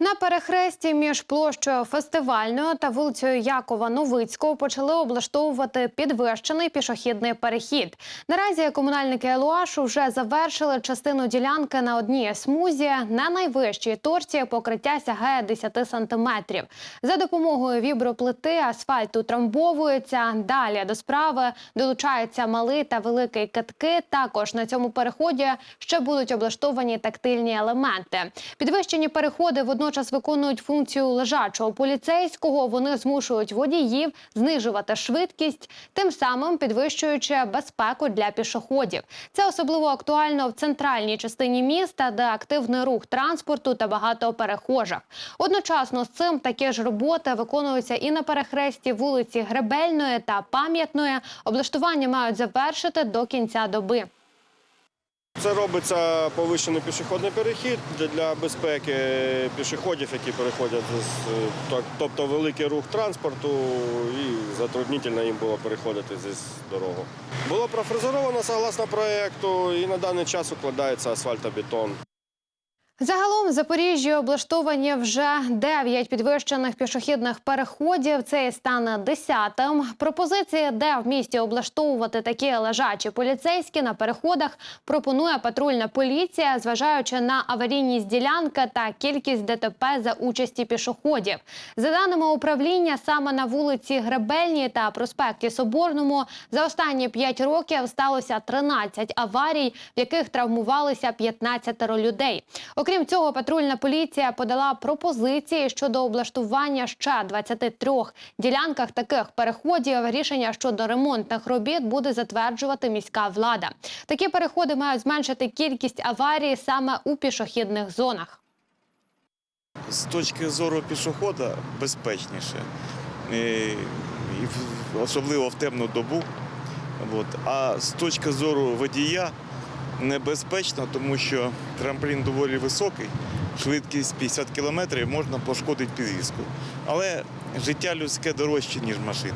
На перехресті між площею фестивальною та вулицею Якова Новицького почали облаштовувати підвищений пішохідний перехід. Наразі комунальники Елуашу вже завершили частину ділянки на одній смузі. На найвищій точці покриття сягає 10 сантиметрів. За допомогою віброплити асфальт утрамбовується. Далі до справи долучаються малий та великий катки. Також на цьому переході ще будуть облаштовані тактильні елементи. Підвищені переходи водночас виконують функцію лежачого поліцейського. Вони змушують водіїв знижувати швидкість, тим самим підвищуючи безпеку для пішоходів. Це особливо актуально в центральній частині міста, де активний рух транспорту та багато перехожих. Одночасно з цим такі ж роботи виконуються і на перехресті вулиці Гребельної та Пам'ятної. Облаштування мають завершити до кінця доби. Це робиться повищений пішохідний перехід для- безпеки пішоходів, які переходять тобто великий рух транспорту, і затруднительно їм було переходити здесь дорогу. Було профрезеровано согласно проєкту, і на даний час укладається асфальтобетон. Загалом в Запоріжжі облаштовані вже 9 підвищених пішохідних переходів. Це і стане десятим. Пропозиції, де в місті облаштовувати такі лежачі поліцейські на переходах, пропонує патрульна поліція, зважаючи на аварійність ділянки та кількість ДТП за участі пішоходів. За даними управління, саме на вулиці Гребельній та проспекті Соборному за останні 5 років сталося 13 аварій, в яких травмувалися 15 людей. Окрім цього, патрульна поліція подала пропозиції щодо облаштування ще 23 ділянках таких переходів. Рішення щодо ремонтних робіт буде затверджувати міська влада. Такі переходи мають зменшити кількість аварій саме у пішохідних зонах. з точки зору пішохода безпечніше, особливо в темну добу. А з точки зору водія небезпечно, тому що трамплін доволі високий, швидкість 50 км можна пошкодити підвіску. Але життя людське дорожче, ніж машина.